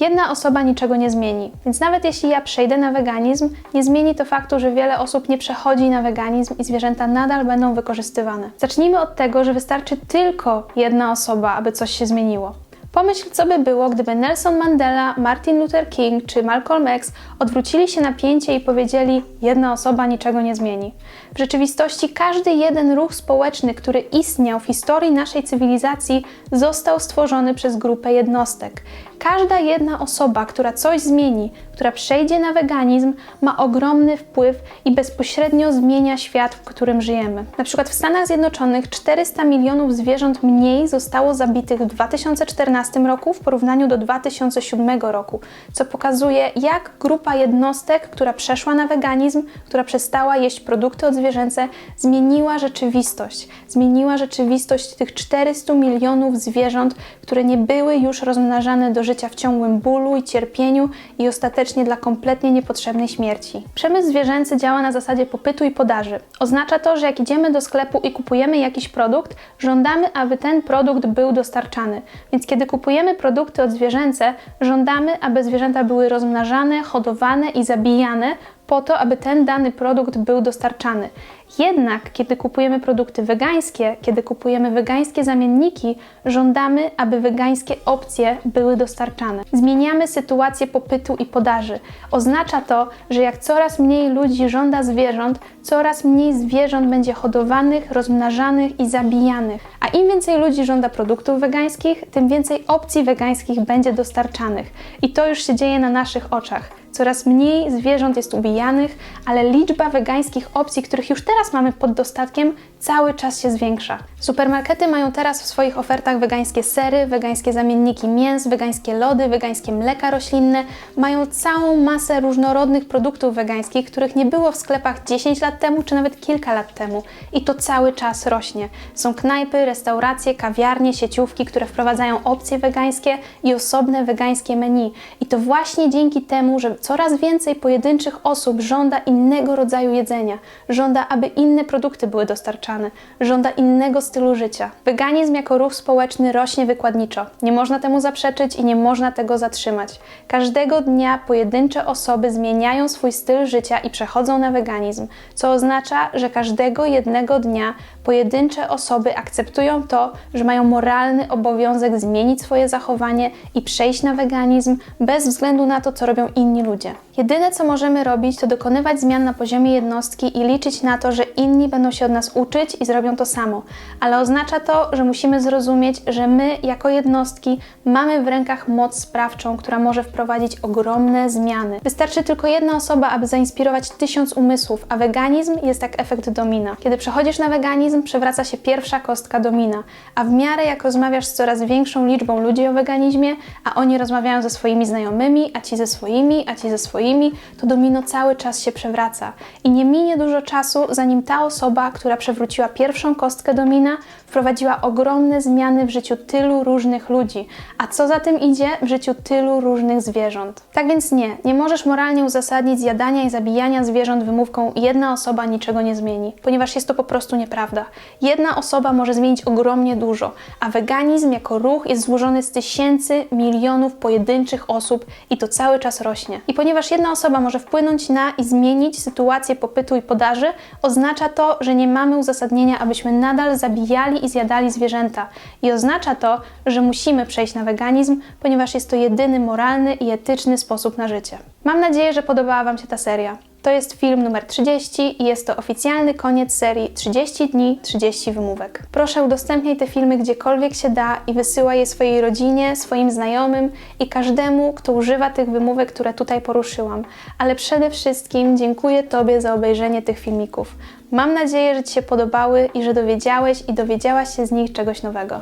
Jedna osoba niczego nie zmieni, więc nawet jeśli ja przejdę na weganizm, nie zmieni to faktu, że wiele osób nie przechodzi na weganizm i zwierzęta nadal będą wykorzystywane. Zacznijmy od tego, że wystarczy tylko jedna osoba, aby coś się zmieniło. Pomyśl, co by było, gdyby Nelson Mandela, Martin Luther King czy Malcolm X odwrócili się na pięcie i powiedzieli: Jedna osoba niczego nie zmieni. W rzeczywistości każdy jeden ruch społeczny, który istniał w historii naszej cywilizacji, został stworzony przez grupę jednostek. Każda jedna osoba, która coś zmieni, która przejdzie na weganizm, ma ogromny wpływ i bezpośrednio zmienia świat, w którym żyjemy. Na przykład w Stanach Zjednoczonych 400 milionów zwierząt mniej zostało zabitych w 2014 roku w porównaniu do 2007 roku, co pokazuje, jak grupa jednostek, która przeszła na weganizm, która przestała jeść produkty odzwierzęce, zmieniła rzeczywistość. Zmieniła rzeczywistość tych 400 milionów zwierząt, które nie były już rozmnażane do życia w ciągłym bólu i cierpieniu i ostatecznie dla kompletnie niepotrzebnej śmierci. Przemysł zwierzęcy działa na zasadzie popytu i podaży. Oznacza to, że jak idziemy do sklepu i kupujemy jakiś produkt, żądamy, aby ten produkt był dostarczany. Więc kiedy kupujemy produkty odzwierzęce, żądamy, aby zwierzęta były rozmnażane, hodowane i zabijane po to, aby ten dany produkt był dostarczany. Jednak, kiedy kupujemy produkty wegańskie, kiedy kupujemy wegańskie zamienniki, żądamy, aby wegańskie opcje były dostarczane. Zmieniamy sytuację popytu i podaży. Oznacza to, że jak coraz mniej ludzi żąda zwierząt, coraz mniej zwierząt będzie hodowanych, rozmnażanych i zabijanych. A im więcej ludzi żąda produktów wegańskich, tym więcej opcji wegańskich będzie dostarczanych. I to już się dzieje na naszych oczach. Coraz mniej zwierząt jest ubijanych, ale liczba wegańskich opcji, których już teraz mamy pod dostatkiem, cały czas się zwiększa. Supermarkety mają teraz w swoich ofertach wegańskie sery, wegańskie zamienniki mięs, wegańskie lody, wegańskie mleka roślinne. Mają całą masę różnorodnych produktów wegańskich, których nie było w sklepach 10 lat temu czy nawet kilka lat temu. I to cały czas rośnie. Są knajpy, restauracje, kawiarnie, sieciówki, które wprowadzają opcje wegańskie i osobne wegańskie menu. I to właśnie dzięki temu, że coraz więcej pojedynczych osób żąda innego rodzaju jedzenia, żąda, aby inne produkty były dostarczane, żąda innego stylu życia. Weganizm jako ruch społeczny rośnie wykładniczo. Nie można temu zaprzeczyć i nie można tego zatrzymać. Każdego dnia pojedyncze osoby zmieniają swój styl życia i przechodzą na weganizm, co oznacza, że każdego jednego dnia pojedyncze osoby akceptują to, że mają moralny obowiązek zmienić swoje zachowanie i przejść na weganizm bez względu na to, co robią inni ludzie. Jedyne, co możemy robić, to dokonywać zmian na poziomie jednostki i liczyć na to, że inni będą się od nas uczyć i zrobią to samo. Ale oznacza to, że musimy zrozumieć, że my, jako jednostki, mamy w rękach moc sprawczą, która może wprowadzić ogromne zmiany. Wystarczy tylko jedna osoba, aby zainspirować tysiąc umysłów, a weganizm jest jak efekt domina. Kiedy przechodzisz na weganizm, przewraca się pierwsza kostka domina, a w miarę jak rozmawiasz z coraz większą liczbą ludzi o weganizmie, a oni rozmawiają ze swoimi znajomymi, a ci ze swoimi, a ci ze swoimi, to domino cały czas się przewraca. I nie minie dużo czasu, zanim ta osoba, która przewróciła pierwszą kostkę domina, wprowadziła ogromne zmiany w życiu tylu różnych ludzi, a co za tym idzie, w życiu tylu różnych zwierząt. Tak więc nie, nie możesz moralnie uzasadnić zjadania i zabijania zwierząt wymówką jedna osoba niczego nie zmieni, ponieważ jest to po prostu nieprawda. Jedna osoba może zmienić ogromnie dużo, a weganizm jako ruch jest złożony z tysięcy, milionów pojedynczych osób i to cały czas rośnie. I ponieważ jedna osoba może wpłynąć na i zmienić sytuację popytu i podaży, oznacza to, że nie mamy uzasadnienia, abyśmy nadal zabijali i zjadali zwierzęta. I oznacza to, że musimy przejść na weganizm, ponieważ jest to jedyny moralny i etyczny sposób na życie. Mam nadzieję, że podobała Wam się ta seria. To jest film numer 30 i jest to oficjalny koniec serii 30 dni, 30 wymówek. Proszę udostępniaj te filmy gdziekolwiek się da i wysyłaj je swojej rodzinie, swoim znajomym i każdemu, kto używa tych wymówek, które tutaj poruszyłam. Ale przede wszystkim dziękuję Tobie za obejrzenie tych filmików. Mam nadzieję, że Ci się podobały i że dowiedziałeś i dowiedziałaś się z nich czegoś nowego.